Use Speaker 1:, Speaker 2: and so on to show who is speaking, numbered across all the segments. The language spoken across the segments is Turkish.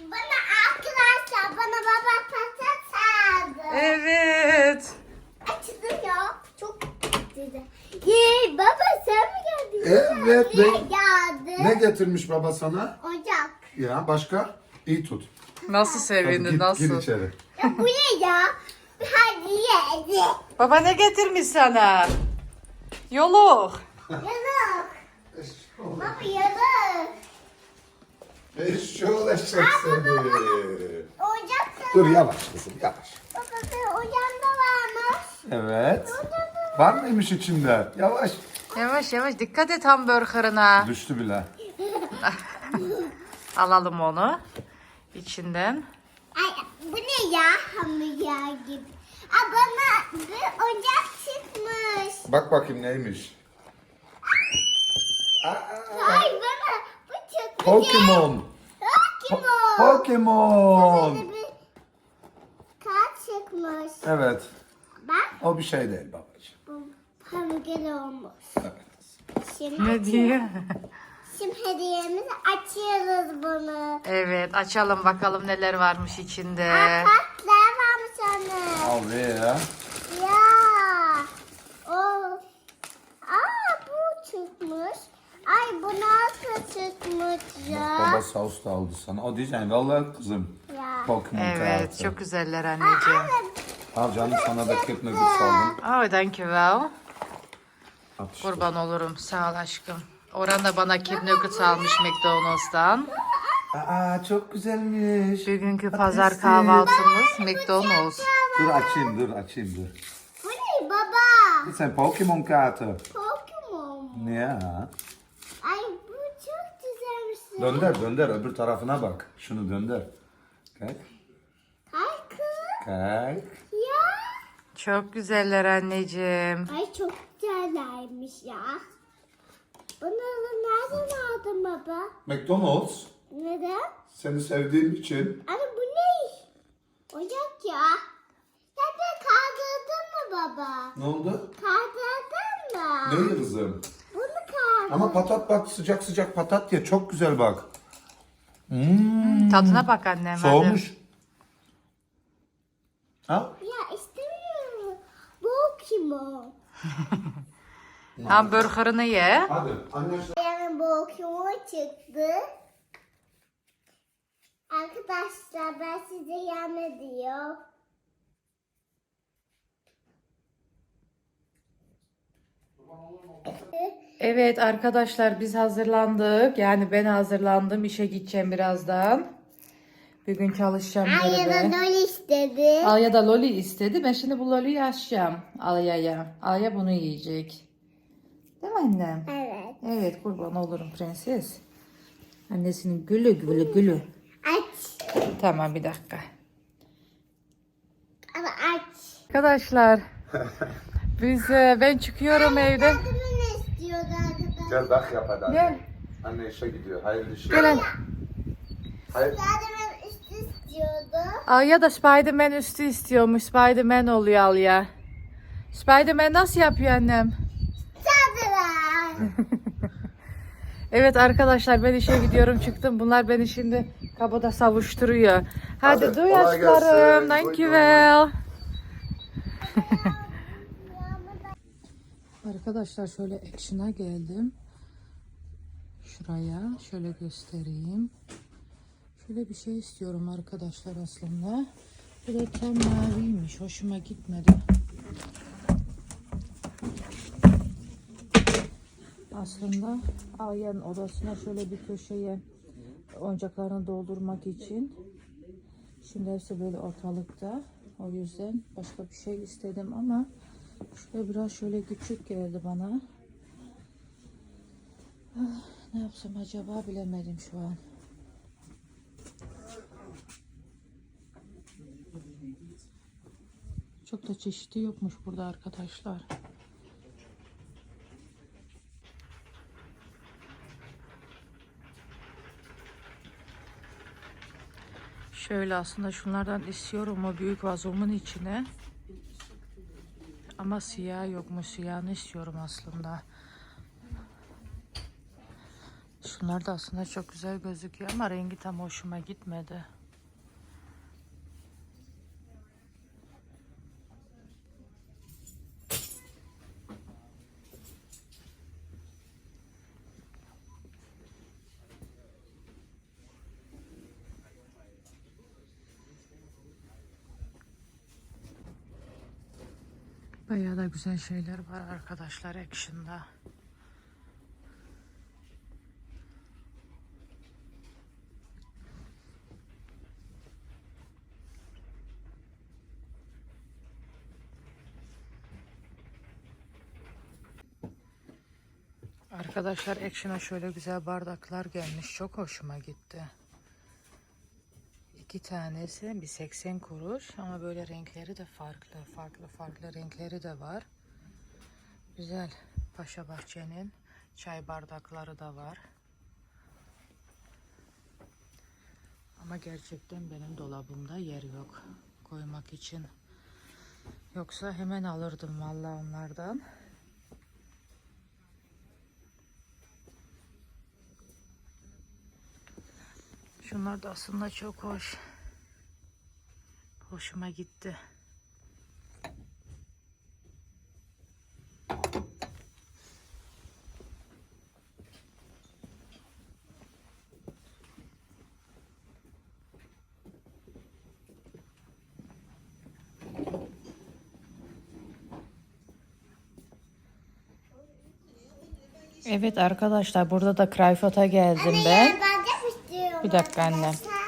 Speaker 1: Bana arkadaşlar bana baba patates aldı.
Speaker 2: Evet.
Speaker 1: Açılıyor. Çok güzel. Yey baba sen mi geldin?
Speaker 3: Evet, ben-
Speaker 1: geldin?
Speaker 3: Ne getirmiş baba sana?
Speaker 1: Ocak.
Speaker 3: Ya başka? İyi tut.
Speaker 2: Nasıl
Speaker 3: Hadi git,
Speaker 2: nasıl?
Speaker 3: gir içeri.
Speaker 1: Ya bu ne ya? Hadi yedi.
Speaker 2: Baba ne getirmiş sana? Yoluk.
Speaker 1: Yalık. Baba yalık.
Speaker 3: Eşşoğlu eşek seni.
Speaker 1: Ocak
Speaker 3: Dur yavaş kızım yavaş.
Speaker 1: Baba bir ocağında varmış.
Speaker 3: Evet. Var mıymış içinde? Yavaş.
Speaker 2: Yavaş yavaş dikkat et hamburgerına.
Speaker 3: Düştü bile.
Speaker 2: Alalım onu içinden.
Speaker 1: Ay bu ne ya hamburger gibi. Aa, bana bir ocak çıkmış.
Speaker 3: Bak bakayım neymiş.
Speaker 1: Ay bana.
Speaker 3: Pokemon.
Speaker 1: Pokemon.
Speaker 3: Pokemon.
Speaker 1: Böyle bir kart çıkmış.
Speaker 3: Evet.
Speaker 1: Bak
Speaker 3: O bir şey değil babacığım.
Speaker 1: bu hamburger olmuş.
Speaker 3: Evet.
Speaker 1: Şimdi,
Speaker 2: Ne diyor?
Speaker 1: şimdi hediyemizi açıyoruz bunu.
Speaker 2: Evet açalım bakalım neler varmış içinde.
Speaker 1: Kartlar varmış anne.
Speaker 3: Al ve ya.
Speaker 1: Ya. O. Aa bu çıkmış. Ay bu nasıl çıkmış ya?
Speaker 3: Baba saus da aldı sana. O diyeceksin vallahi kızım.
Speaker 1: Ya.
Speaker 3: Pokemon
Speaker 2: Evet
Speaker 3: kartı.
Speaker 2: çok güzeller anneciğim.
Speaker 3: Al canım sana da kek nuggets aldım.
Speaker 2: Oh thank you well.
Speaker 3: At işte.
Speaker 2: Kurban olurum sağ ol aşkım. Orhan da bana kid nuggets almış McDonald's'tan.
Speaker 3: Aa çok güzelmiş.
Speaker 2: Bugünkü pazar kahvaltımız McDonald's.
Speaker 3: Dur açayım dur açayım dur.
Speaker 1: Bu ne baba?
Speaker 3: Bu sen Pokemon kartı.
Speaker 1: Pokemon.
Speaker 3: Ya.
Speaker 1: Ay bu çok güzelmiş.
Speaker 3: Dönder dönder öbür tarafına bak. Şunu dönder. Kalk.
Speaker 1: Ay kız.
Speaker 3: Kalk.
Speaker 1: Ya.
Speaker 2: Çok güzeller anneciğim.
Speaker 1: Ay çok güzellermiş ya. Bunları nereden aldın baba?
Speaker 3: McDonald's
Speaker 1: Neden?
Speaker 3: seni sevdiğim için.
Speaker 1: Anne bu ne? Ocak ya. Sen de kaldırdın mı baba?
Speaker 3: Ne oldu?
Speaker 1: Kaldırdın mı?
Speaker 3: Ne kızım? Ama patat bak sıcak sıcak patat ya çok güzel bak. Hmm,
Speaker 2: Tadına bak annem.
Speaker 3: soğumuş. Al.
Speaker 1: Ya istemiyorum. Bu Pokemon.
Speaker 2: Hamburgerını ye.
Speaker 3: Hadi. Anne
Speaker 1: Yani Pokemon çıktı. Arkadaşlar ben size yan ediyor.
Speaker 2: Evet arkadaşlar biz hazırlandık. Yani ben hazırlandım. İşe gideceğim birazdan. Bugün çalışacağım
Speaker 1: Ay
Speaker 2: böyle.
Speaker 1: ya da Loli istedi.
Speaker 2: Alya da loli istedi. Ben şimdi bu loliyi açacağım Alya'ya. Alya bunu yiyecek. Değil mi annem?
Speaker 1: Evet.
Speaker 2: Evet kurban olurum prenses. Annesinin gülü gülü gülü.
Speaker 1: Aç.
Speaker 2: Tamam bir dakika.
Speaker 1: Ama aç.
Speaker 2: Arkadaşlar biz e, ben çıkıyorum evde.
Speaker 3: Gel bak yap hadi.
Speaker 2: Gel.
Speaker 3: Anne işe gidiyor. Hayırlı işler.
Speaker 2: Gel.
Speaker 3: Hayır.
Speaker 1: Adımın üstü istiyordu.
Speaker 2: Alya da Spiderman üstü istiyormuş. Spiderman oluyor Alya. Spiderman nasıl yapıyor annem?
Speaker 1: Sadılar.
Speaker 2: Evet arkadaşlar ben işe gidiyorum çıktım. Bunlar beni şimdi kabada savuşturuyor. Hadi,
Speaker 3: Hadi,
Speaker 2: duy
Speaker 3: kolay
Speaker 2: aşklarım.
Speaker 3: gelsin.
Speaker 2: Thank you well. Arkadaşlar şöyle action'a geldim. Şuraya şöyle göstereyim. Şöyle bir şey istiyorum arkadaşlar aslında. Bu da tam maviymiş. Hoşuma gitmedi. Aslında Ayen odasına şöyle bir köşeye oyuncaklarını doldurmak için. Şimdi hepsi böyle ortalıkta. O yüzden başka bir şey istedim ama şöyle biraz şöyle küçük geldi bana. Ah, ne yapsam acaba bilemedim şu an. Çok da çeşidi yokmuş burada arkadaşlar. Şöyle aslında şunlardan istiyorum o büyük vazomun içine. Ama siyah yokmuş. Siyahını istiyorum aslında. Şunlar da aslında çok güzel gözüküyor ama rengi tam hoşuma gitmedi. Bayağı da güzel şeyler var arkadaşlar Action'da. Arkadaşlar Action'a şöyle güzel bardaklar gelmiş. Çok hoşuma gitti. İki tanesi bir 80 kuruş ama böyle renkleri de farklı. Farklı farklı renkleri de var. Güzel. Paşa Bahçe'nin çay bardakları da var. Ama gerçekten benim dolabımda yer yok koymak için. Yoksa hemen alırdım vallahi onlardan. Şunlar da aslında çok hoş. Hoşuma gitti. Evet arkadaşlar burada da Krayfot'a geldim ben.
Speaker 1: Ben.
Speaker 2: Bir dakika anne.
Speaker 1: arkadaşlar.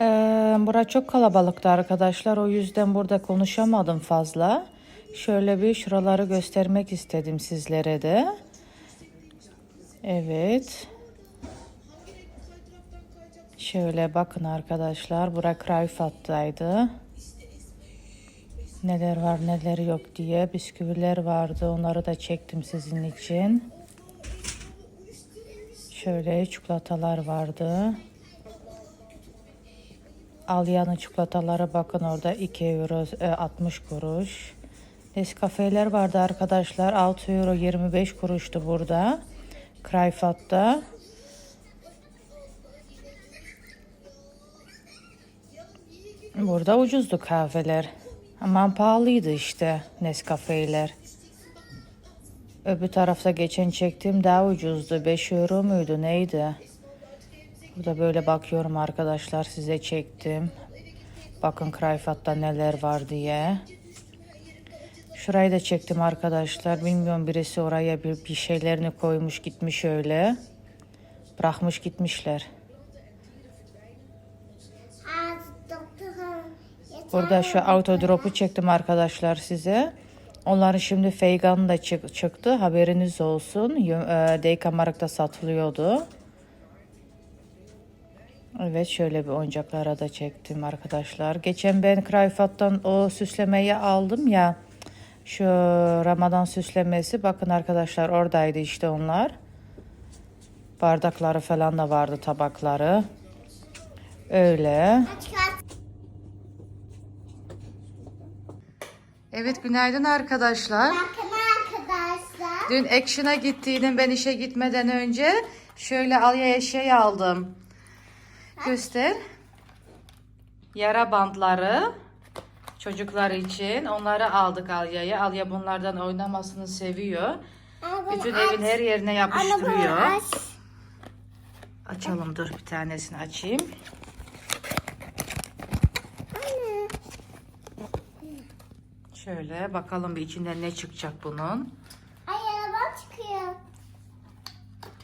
Speaker 2: Ee, bura çok kalabalıktı arkadaşlar. O yüzden burada konuşamadım fazla. Şöyle bir şuraları göstermek istedim sizlere de. Evet. Şöyle bakın arkadaşlar. Bura Krayfat'taydı. Neler var neler yok diye. Bisküviler vardı. Onları da çektim sizin için. Şöyle çikolatalar vardı. Alya'nın çikolataları bakın orada 2 euro e, 60 kuruş. Nescafe'ler vardı arkadaşlar. 6 euro 25 kuruştu burada. Krayfat'ta. Burada ucuzdu kahveler. Ama pahalıydı işte Nescafe'ler. Öbür tarafta geçen çektiğim daha ucuzdu. 5 euro muydu neydi? Burada böyle bakıyorum arkadaşlar size çektim. Bakın Krayfat'ta neler var diye. Şurayı da çektim arkadaşlar. Bilmiyorum birisi oraya bir, bir şeylerini koymuş gitmiş öyle. Bırakmış gitmişler. Burada şu autodrop'u çektim arkadaşlar size. Onların şimdi Feygan'ı da çık- çıktı. Haberiniz olsun. E, Deykamark'ta satılıyordu. Evet şöyle bir oyuncaklara da çektim arkadaşlar. Geçen ben Krayfat'tan o süslemeyi aldım ya. Şu Ramazan süslemesi. Bakın arkadaşlar oradaydı işte onlar. Bardakları falan da vardı tabakları. Öyle.
Speaker 1: Çıkart.
Speaker 2: Evet günaydın arkadaşlar.
Speaker 1: Bakın arkadaşlar.
Speaker 2: Dün Action'a gittiydim ben işe gitmeden önce. Şöyle Alya'ya şey aldım. Göster. Yara bantları. Çocuklar için. Onları aldık Alya'ya. Alya bunlardan oynamasını seviyor.
Speaker 1: Aa,
Speaker 2: Bütün
Speaker 1: aç.
Speaker 2: evin her yerine yapıştırıyor.
Speaker 1: aç.
Speaker 2: Açalım dur bir tanesini açayım.
Speaker 1: Anne.
Speaker 2: Şöyle bakalım bir içinden ne çıkacak bunun.
Speaker 1: Ay araban çıkıyor.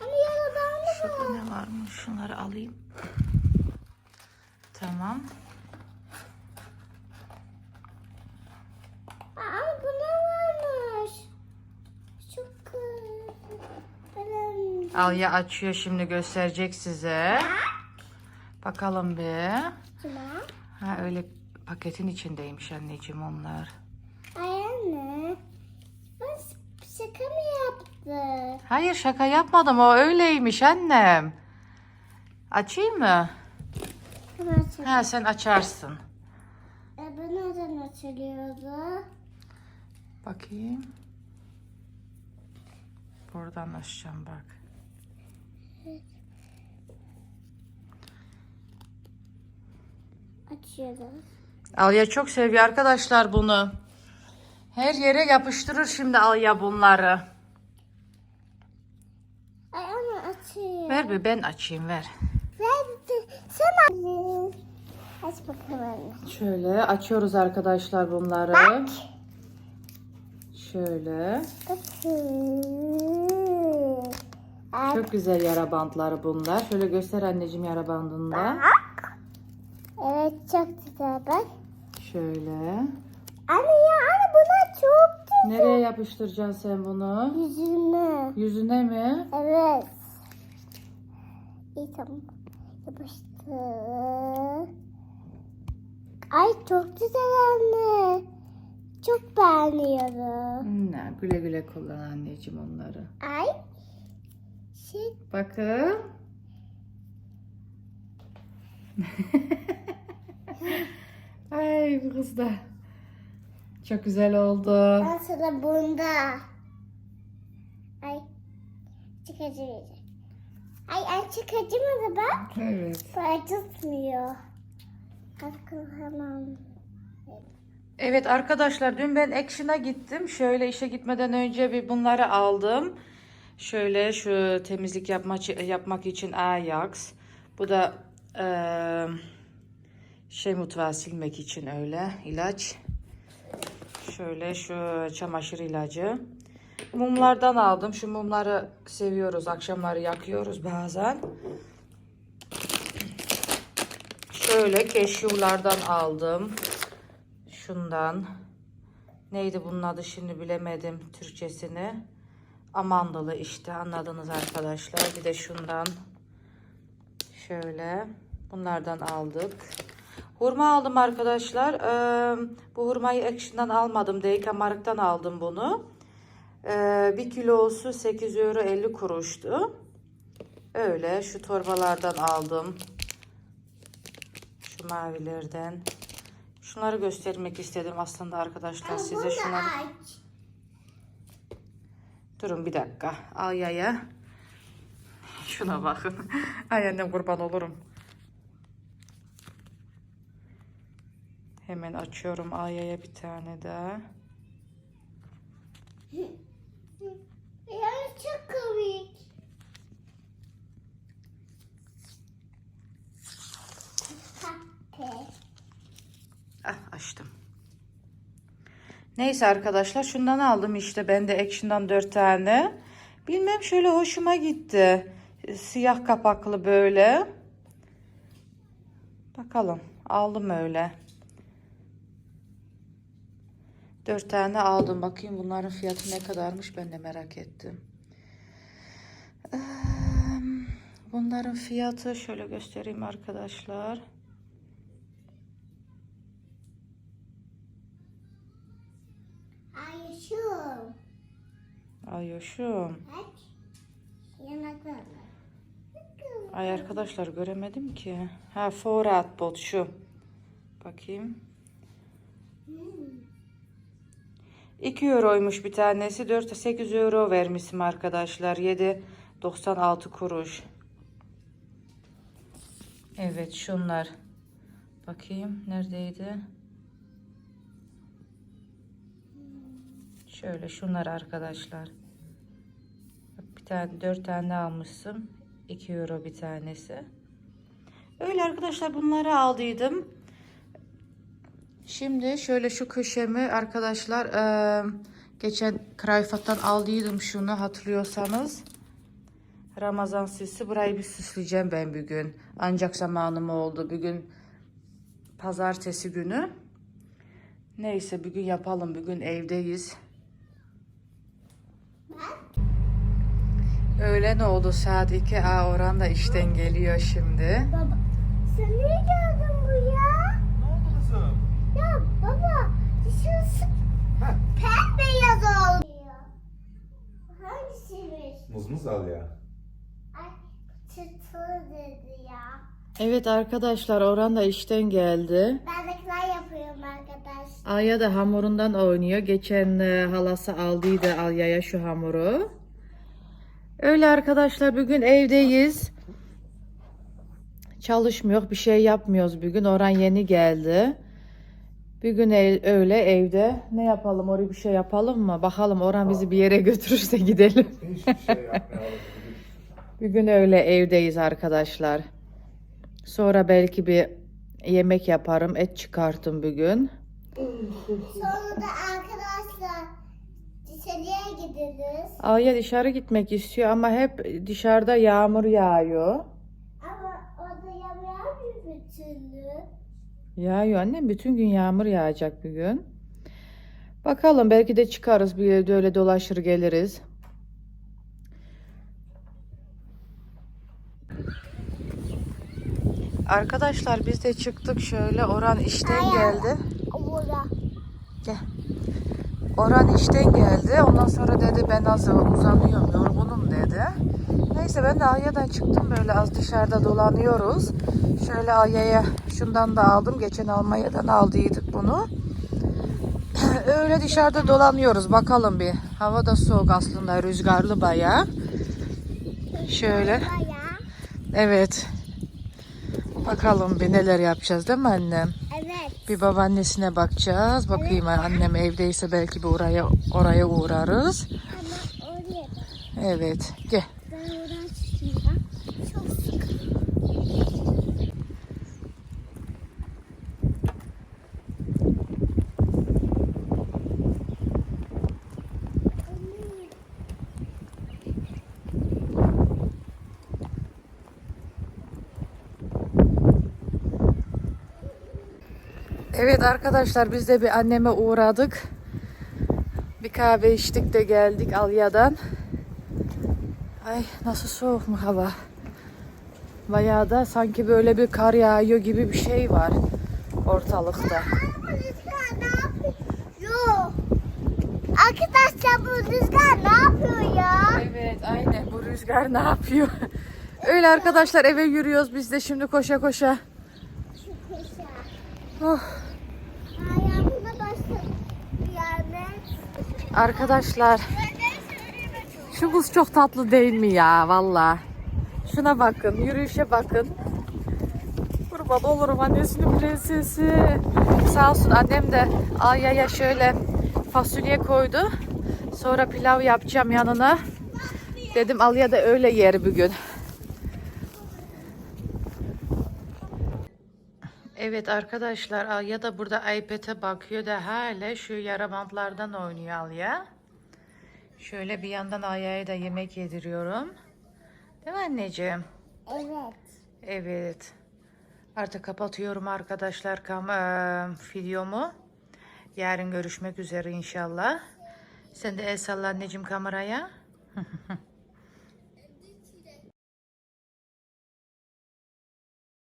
Speaker 1: Anne araban mı
Speaker 2: Şurada ne varmış? Şunları alayım. Tamam.
Speaker 1: Aa bu ne varmış? Çok. Benim.
Speaker 2: Alya açıyor şimdi gösterecek size. Bakalım bir. Ha öyle paketin içindeymiş anneciğim onlar.
Speaker 1: Ay anne. Ben şaka mı yaptı?
Speaker 2: Hayır şaka yapmadım o öyleymiş annem. Açayım mı?
Speaker 1: Çek.
Speaker 2: Ha sen açarsın.
Speaker 1: E, bu neden açılıyordu?
Speaker 2: Bakayım. Buradan açacağım bak.
Speaker 1: Açıyoruz.
Speaker 2: Alya çok seviyor arkadaşlar bunu. Her yere yapıştırır şimdi Alya bunları.
Speaker 1: Ay ama açıyor.
Speaker 2: Ver bir ben açayım ver.
Speaker 1: Ver, sen anne. Aç bakalım anne.
Speaker 2: Şöyle açıyoruz arkadaşlar bunları. Şöyle.
Speaker 1: Bakın.
Speaker 2: Çok güzel yara bantları bunlar. Şöyle göster anneciğim yara bandında.
Speaker 1: Evet çok güzel bak.
Speaker 2: Şöyle.
Speaker 1: Anne ya anne bunlar çok güzel.
Speaker 2: Nereye yapıştıracaksın sen bunu?
Speaker 1: Yüzüme.
Speaker 2: Yüzüne mi?
Speaker 1: Evet. İyi tamam. Yapıştı. Ay çok güzel anne. Çok beğeniyorum.
Speaker 2: Hmm, güle güle kullan anneciğim onları.
Speaker 1: Ay. Şey,
Speaker 2: Bakın. Ay bu kız da. Çok güzel oldu.
Speaker 1: ben sana bunda. Ay. Verecek. Ay mı da bak?
Speaker 2: Evet.
Speaker 1: Bu acıtmıyor. Bakın hemen.
Speaker 2: Evet arkadaşlar dün ben Action'a gittim. Şöyle işe gitmeden önce bir bunları aldım. Şöyle şu temizlik yapmak, yapmak için Ajax. Bu da eee, şey mutfağı silmek için öyle ilaç. Şöyle şu çamaşır ilacı. Mumlardan aldım. Şu mumları seviyoruz. Akşamları yakıyoruz bazen. Şöyle keşyulardan aldım. Şundan. Neydi bunun adı şimdi bilemedim Türkçesini. Amandalı işte anladınız arkadaşlar. Bir de şundan. Şöyle. Bunlardan aldık. Hurma aldım arkadaşlar. Ee, bu hurmayı Action'dan almadım. Deyka Mark'tan aldım bunu. Ee, bir kilosu 8 euro 50 kuruştu. Öyle şu torbalardan aldım. Şu mavilerden. Şunları göstermek istedim aslında arkadaşlar size şunları. Durun bir dakika. Ayaya. Şuna bakın. Ay annem kurban olurum. Hemen açıyorum Aya'ya bir tane daha.
Speaker 1: Ya çok komik. Patates.
Speaker 2: Ah açtım. Neyse arkadaşlar şundan aldım işte ben de Action'dan 4 tane. Bilmem şöyle hoşuma gitti. Siyah kapaklı böyle. Bakalım aldım öyle. 4 tane aldım. Bakayım bunların fiyatı ne kadarmış ben de merak ettim. Bunların fiyatı şöyle göstereyim arkadaşlar. Ayoşum. Ay arkadaşlar göremedim ki. Ha Forat bot şu. Bakayım. 2 euroymuş bir tanesi. 4 8 euro vermişim arkadaşlar. 7 96 kuruş. Evet şunlar. Bakayım neredeydi? Şöyle şunlar arkadaşlar. Bir tane 4 tane almışım. 2 euro bir tanesi. Öyle arkadaşlar bunları aldıydım. Şimdi şöyle şu köşemi arkadaşlar eee, geçen Krayfat'tan aldıydım şunu hatırlıyorsanız. Ramazan süsü burayı bir süsleyeceğim ben bugün. Ancak zamanım oldu bugün pazartesi günü. Neyse bugün yapalım bugün evdeyiz. Öğlen oldu saat 2. Aa Orhan da işten geliyor şimdi.
Speaker 1: Baba. Sen niye geldin buraya?
Speaker 3: Ne oldu kızım?
Speaker 1: Ya baba. Dışarısı pembeyaz oldu. Hangisiymiş?
Speaker 3: Muz muz al ya.
Speaker 1: Ay çıtır dedi ya.
Speaker 2: Evet arkadaşlar Orhan da işten geldi.
Speaker 1: Ben de klavye yapıyorum arkadaşlar.
Speaker 2: Aya da hamurundan oynuyor. Geçen e, halası aldıydı Alya'ya şu hamuru. Öyle arkadaşlar bugün evdeyiz. Çalışmıyor, bir şey yapmıyoruz bugün. Orhan yeni geldi. Bugün ev- öyle evde. Ne yapalım? Oraya bir şey yapalım mı? Bakalım Orhan bizi bir yere götürürse gidelim.
Speaker 3: Hiçbir şey yapmayalım.
Speaker 2: Bugün öyle evdeyiz arkadaşlar. Sonra belki bir yemek yaparım. Et çıkartım bugün.
Speaker 1: Sonra da arkadaşlar dışarıya gideriz.
Speaker 2: Aya dışarı gitmek istiyor ama hep dışarıda yağmur yağıyor.
Speaker 1: Ama orada yamaya bir türlü.
Speaker 2: Yağıyor annem. Bütün gün yağmur yağacak bugün. Bakalım belki de çıkarız bir evde öyle dolaşır geliriz. Arkadaşlar biz de çıktık şöyle. Orhan işten geldi.
Speaker 1: Burada.
Speaker 2: Gel. Orhan işten geldi. Ondan sonra dedi ben az uzanıyorum, yorgunum dedi. Neyse ben de Alya'dan çıktım böyle az dışarıda dolanıyoruz. Şöyle Alya'ya şundan da aldım. Geçen Almanya'dan aldıydık bunu. Öyle dışarıda dolanıyoruz. Bakalım bir. Hava da soğuk aslında. Rüzgarlı bayağı. Şöyle. Evet. Bakalım bir neler yapacağız değil mi annem?
Speaker 1: Evet.
Speaker 2: Bir babaannesine bakacağız. Bakayım annem evdeyse belki bir oraya oraya uğrarız.
Speaker 1: Ama oraya.
Speaker 2: Evet. Gel.
Speaker 1: Ben oradan çıkayım ben. Çok sıkı.
Speaker 2: Evet arkadaşlar biz de bir anneme uğradık. Bir kahve içtik de geldik Alya'dan. Ay nasıl soğuk mu hava. Bayağı da sanki böyle bir kar yağıyor gibi bir şey var ortalıkta.
Speaker 1: Arkadaşlar bu rüzgar ne yapıyor ya?
Speaker 2: Evet aynen bu rüzgar ne yapıyor? Öyle arkadaşlar eve yürüyoruz biz de şimdi koşa koşa. Oh. Arkadaşlar şu buz çok tatlı değil mi ya valla. Şuna bakın yürüyüşe bakın. Kurban olurum annesinin prensesi. Sağ olsun annem de Alya'ya şöyle fasulye koydu. Sonra pilav yapacağım yanına. Dedim Alya da öyle yer bugün. Evet arkadaşlar Alya da burada iPad'e bakıyor da hala şu yaramantlardan oynuyor Alya. Şöyle bir yandan Alya'ya da yemek yediriyorum. Değil mi anneciğim?
Speaker 1: Evet.
Speaker 2: Evet. Artık kapatıyorum arkadaşlar kam eee, videomu. Yarın görüşmek üzere inşallah. Sen de el salla anneciğim kameraya.